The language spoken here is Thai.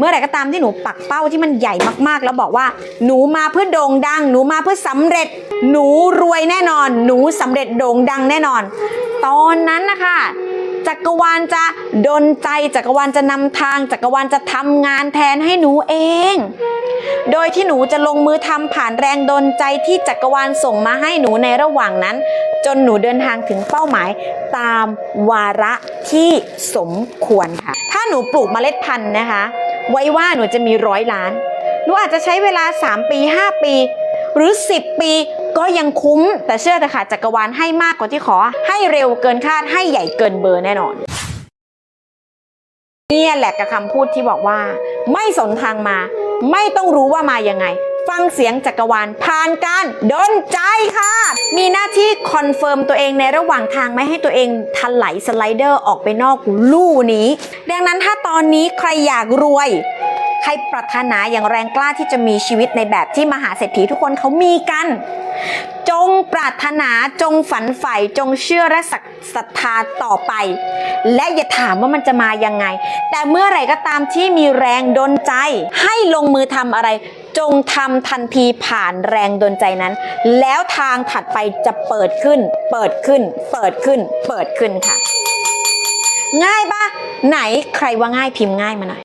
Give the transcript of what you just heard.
เมื่อไหร่ก็ตามที่หนูปักเป้าที่มันใหญ่มากๆ แล้วบอกว่า หนูมาเพื่อโด่งดัง หนูมาเพื่อสำเร็จ หนูรวยแน่นอน หนูสำเร็จโด่งดังแน่นอน ตอนนั้นนะคะจักรวาลจะดนใจจักรวาลจะนำทางจักรวาลจะทำงานแทนให้หนูเอง โดยที่หนูจะลงมือทำผ่านแรงดนใจที่จักรวาลส่งมาให้หนูในระหว่างนั้น จนหนูเดินทางถึงเป้าหมายตามวาระที่สมควรค่ะ ถ้าหนูปลูกเมล็ดพันธุ์นะคะ ไว้ว่าหนูจะมีร้อยล้าน หนูอาจจะใช้เวลา 3 ปี 5 ปี หรือ 10 ปีก็ยังคุ้ม แต่เชื่อเถอะค่ะจักรวาลให้มากกว่าที่ขอ ให้เร็วเกินคาดให้ใหญ่เกินเบอร์แน่นอนเนี่ยแหละกับคำพูดที่บอกว่า ไม่สนทางมา ไม่ต้องรู้ว่ามายังไง ฟังเสียงจักรวาลผ่านการดนใจ มีหน้าที่คอนเฟิร์มตัวเองในระหว่างทางไม่ให้ตัวเองทันไหลสไลเดอร์ออกไปนอกลู่นี้ ดังนั้นถ้าตอนนี้ใครอยากรวย ใครปรารถนาอย่างแรงกล้าที่จะมีชีวิตในแบบที่มหาเศรษฐีทุกคนเขามีกัน จงปรารถนาจงฝันใฝ่จงเชื่อและศรัทธาต่อไป และอย่าถามว่ามันจะมายังไง แต่เมื่อไหร่ก็ตามที่มีแรงดนใจ ให้ลงมือทำอะไร จงทำทันทีผ่านแรงดนใจนั้น แล้วทางถัดไปจะเปิดขึ้น เปิดขึ้น เปิดขึ้น เปิดขึ้นค่ะ ง่ายปะไหนใครว่าง่ายพิมพ์ง่ายมาหน่อย